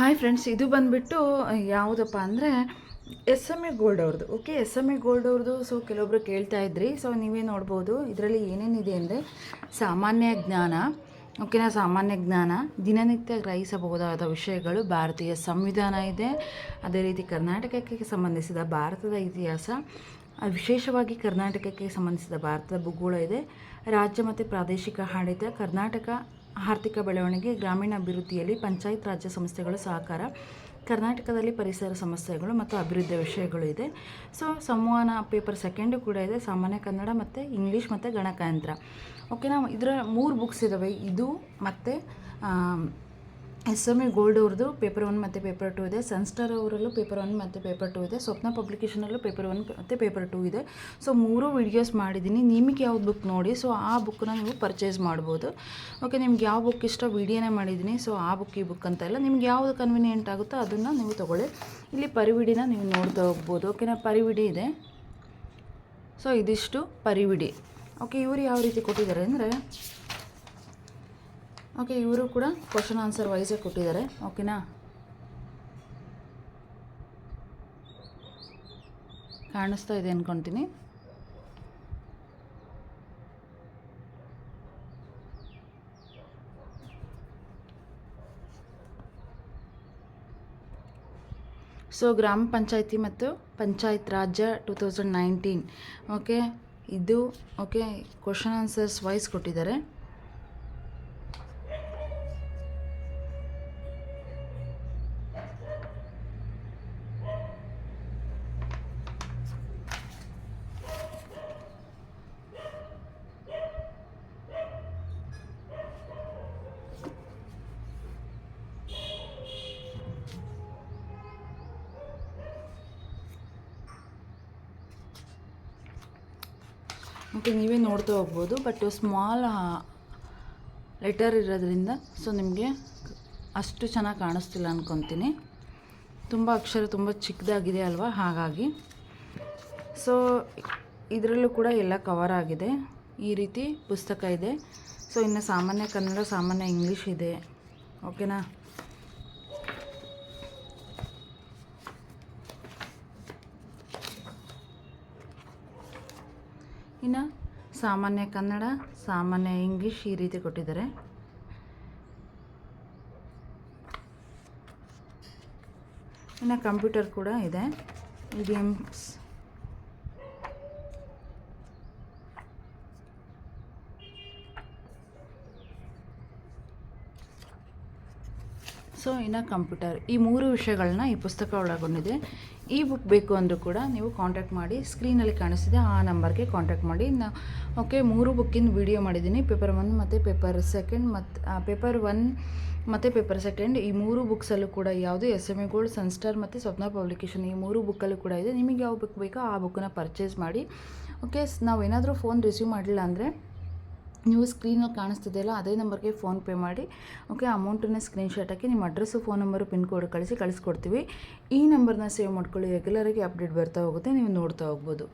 Hi friends ಇದು ಬಂದುಬಿಟ್ಟು ಯಾವುದಪ್ಪ ಅಂದರೆ ಎಸ್ ಎಂ ಎ ಗೋಲ್ಡ್ ಅವ್ರದ್ದು okay S M A gold ಅವ್ರದ್ದು ಸೊ ಕೆಲವೊಬ್ರು ಕೇಳ್ತಾ ಇದ್ರಿ ಸೊ ನೀವೇ ನೋಡ್ಬೋದು. ಇದರಲ್ಲಿ ಏನೇನಿದೆ ಅಂದರೆ ಸಾಮಾನ್ಯ ಜ್ಞಾನ ಓಕೆನಾ ಸಾಮಾನ್ಯ ಜ್ಞಾನ, ದಿನನಿತ್ಯ ಗ್ರಹಿಸಬಹುದಾದ ವಿಷಯಗಳು, ಭಾರತೀಯ ಸಂವಿಧಾನ ಇದೆ, ಅದೇ ರೀತಿ ಕರ್ನಾಟಕಕ್ಕೆ ಸಂಬಂಧಿಸಿದ ಭಾರತದ ಇತಿಹಾಸ ವಿಶೇಷವಾಗಿ ಕರ್ನಾಟಕಕ್ಕೆ ಸಂಬಂಧಿಸಿದ ಭಾರತದ ಭೂಗೋಳ ಇದೆ, ರಾಜ್ಯ ಮತ್ತು ಪ್ರಾದೇಶಿಕ ಆಡಳಿತ, ಕರ್ನಾಟಕ ಆರ್ಥಿಕ ಬೆಳವಣಿಗೆ, ಗ್ರಾಮೀಣ ಅಭಿವೃದ್ಧಿಯಲ್ಲಿ ಪಂಚಾಯತ್ ರಾಜ್ಯ ಸಂಸ್ಥೆಗಳ ಸಹಕಾರ, ಕರ್ನಾಟಕದಲ್ಲಿ ಪರಿಸರ ಸಮಸ್ಯೆಗಳು ಮತ್ತು ಅಭಿವೃದ್ಧಿ ವಿಷಯಗಳು ಇದೆ. ಸೊ ಸಂವಹನ ಪೇಪರ್ ಸೆಕೆಂಡು ಕೂಡ ಇದೆ. ಸಾಮಾನ್ಯ ಕನ್ನಡ ಮತ್ತು ಇಂಗ್ಲೀಷ್ ಮತ್ತು ಗಣಕಯಂತ್ರ. ಓಕೆನಾ ಇದರ ಮೂರು ಬುಕ್ಸ್ ಇದ್ದಾವೆ ಇದು ಮತ್ತು ಎಸ್ ಎಂ ಎ ಗೋಲ್ಡ್ ಅವ್ರದ್ದು ಪೇಪರ್ ಒನ್ ಮತ್ತು ಪೇಪರ್ ಟು ಇದೆ. ಸನ್ಸ್ಟಾರ್ ಅವರಲ್ಲೂ ಪೇಪರ್ ಒನ್ ಮತ್ತು ಪೇಪರ್ ಟು ಇದೆ. ಸ್ವಪ್ನ ಪಬ್ಲಿಕೇಶನಲ್ಲೂ ಪೇಪರ್ ಒನ್ ಮತ್ತು ಪೇಪರ್ ಟೂ ಇದೆ. ಸೊ ಮೂರು ವಿಡಿಯೋಸ್ ಮಾಡಿದ್ದೀನಿ. ನಿಮಗೆ ಯಾವ್ದು ಬುಕ್ ನೋಡಿ, ಸೊ ಆ ಬುಕ್ಕನ್ನ ನೀವು ಪರ್ಚೇಸ್ ಮಾಡ್ಬೋದು. ಓಕೆ ನಿಮ್ಗೆ ಯಾವ ಬುಕ್ ಇಷ್ಟ ವಿಡಿಯೋನೇ ಮಾಡಿದ್ದೀನಿ. ಸೊ ಆ ಬುಕ್ ಈ ಬುಕ್ ಅಂತ ಇಲ್ಲ ನಿಮ್ಗೆ ಯಾವುದು ಕನ್ವಿನಿಯೆಂಟ್ ಆಗುತ್ತೋ ಅದನ್ನು ನೀವು ತೊಗೊಳ್ಳಿ. ಇಲ್ಲಿ ಪರಿವಿಡಿನ ನೀವು ನೋಡ್ತಾ ಹೋಗ್ಬೋದು. ಓಕೆನಾ ಪರಿವಿಡಿ ಇದೆ. ಸೊ ಇದಿಷ್ಟು ಪರಿವಿಡಿ. ಓಕೆ ಇವರು ಯಾವ ರೀತಿ ಕೊಟ್ಟಿದ್ದಾರೆ ಅಂದರೆ ಓಕೆ ಇವರು ಕೂಡ ಕ್ವಶನ್ ಆನ್ಸರ್ ವೈಸೇ ಕೊಟ್ಟಿದ್ದಾರೆ. ಓಕೆನಾ ಕಾಣಿಸ್ತಾ ಇದೆ ಅಂದ್ಕೊತೀನಿ ಸೊ ಗ್ರಾಮ ಪಂಚಾಯಿತಿ ಮತ್ತು ಪಂಚಾಯತ್ ರಾಜ್ಯ ಟೂ ತೌಸಂಡ್ ನೈನ್ಟೀನ್ ಓಕೆ ಇದು ಓಕೆ ಕ್ವಶನ್ ಆನ್ಸರ್ಸ್ ವೈಸ್ ಕೊಟ್ಟಿದ್ದಾರೆ. ಓಕೆ, ನೀವೇ ನೋಡ್ತಾ ಹೋಗ್ಬೋದು ಬಟ್ ಸ್ಮಾಲ್ ಲೆಟರ್ ಇರೋದ್ರಿಂದ ಸೊ ನಿಮಗೆ ಅಷ್ಟು ಚೆನ್ನಾಗಿ ಕಾಣಿಸ್ತಿಲ್ಲ ಅಂದ್ಕೊತೀನಿ ತುಂಬ ಅಕ್ಷರ ತುಂಬ ಚಿಕ್ಕದಾಗಿದೆ ಅಲ್ವಾ, ಹಾಗಾಗಿ. ಸೊ ಇದರಲ್ಲೂ ಕೂಡ ಎಲ್ಲ ಕವರ್ ಆಗಿದೆ. ಈ ರೀತಿ ಪುಸ್ತಕ ಇದೆ. ಸೊ ಇನ್ನು ಸಾಮಾನ್ಯ ಕನ್ನಡ, ಸಾಮಾನ್ಯ ಇಂಗ್ಲೀಷ್ ಇದೆ. ಓಕೆನಾ ಇನ್ನು ಸಾಮಾನ್ಯ ಕನ್ನಡ, ಸಾಮಾನ್ಯ ಇಂಗ್ಲೀಷ್ ಈ ರೀತಿ ಕೊಟ್ಟಿದ್ದಾರೆ. ಇನ್ನು ಕಂಪ್ಯೂಟರ್ ಕೂಡ ಇದೆ ಇಡಿಯಮ್ಸ್ ಸೊ ಇನ್ನು ಕಂಪ್ಯೂಟರ್. ಈ ಮೂರು ವಿಷಯಗಳನ್ನ ಈ ಪುಸ್ತಕ ಒಳಗೊಂಡಿದೆ. ಈ ಬುಕ್ ಬೇಕು ಅಂದರೂ ಕೂಡ ನೀವು ಕಾಂಟ್ಯಾಕ್ಟ್ ಮಾಡಿ ಸ್ಕ್ರೀನಲ್ಲಿ ಕಾಣಿಸ್ತಿದೆ, ಆ ನಂಬರ್ಗೆ ಕಾಂಟ್ಯಾಕ್ಟ್ ಮಾಡಿ. ನಾ ಓಕೆ, ಮೂರು ಬುಕ್ಕಿನ ವಿಡಿಯೋ ಮಾಡಿದ್ದೀನಿ. ಪೇಪರ್ ಒನ್ ಮತ್ತು ಪೇಪರ್ ಸೆಕೆಂಡ್ ಮತ್ತು ಪೇಪರ್ ಒನ್ ಮತ್ತು ಪೇಪರ್ ಸೆಕೆಂಡ್ ಈ ಮೂರು ಬುಕ್ಸಲ್ಲೂ ಕೂಡ ಯಾವುದು S M A gold, Sunstar ಮತ್ತು ಸ್ವಪ್ನ ಪಬ್ಲಿಕೇಶನ್ ಈ ಮೂರು ಬುಕ್ಕಲ್ಲೂ ಕೂಡ ಇದೆ. ನಿಮಗೆ ಯಾವ ಬುಕ್ ಬೇಕೋ ಆ ಬುಕ್ಕನ್ನ ಪರ್ಚೇಸ್ ಮಾಡಿ. ಓಕೆ ನಾವು ಏನಾದರೂ ಫೋನ್ ರಿಸೀವ್ ಮಾಡಲಿಲ್ಲ ಅಂದರೆ ನೀವು ಸ್ಕ್ರೀನಲ್ಲಿ ಕಾಣಿಸ್ತಿದೆಯಲ್ಲ ಅದೇ ನಂಬರ್ಗೆ ಫೋನ್ಪೇ ಮಾಡಿ. ಓಕೆ ಅಮೌಂಟನ್ನ ಸ್ಕ್ರೀನ್ಶಾಟ್ ಹಾಕಿ ನಿಮ್ಮ address phone number pin code ಕಳಿಸಿ, ಕಳಿಸ್ಕೊಡ್ತೀವಿ. ಈ ನಂಬರ್ನ ಸೇವ್ ಮಾಡ್ಕೊಳ್ಳಿ ರೆಗ್ಯುಲರಾಗಿ ಅಪ್ಡೇಟ್ ಬರ್ತಾ ಹೋಗುತ್ತೆ, ನೀವು ನೋಡ್ತಾ ಹೋಗ್ಬೋದು.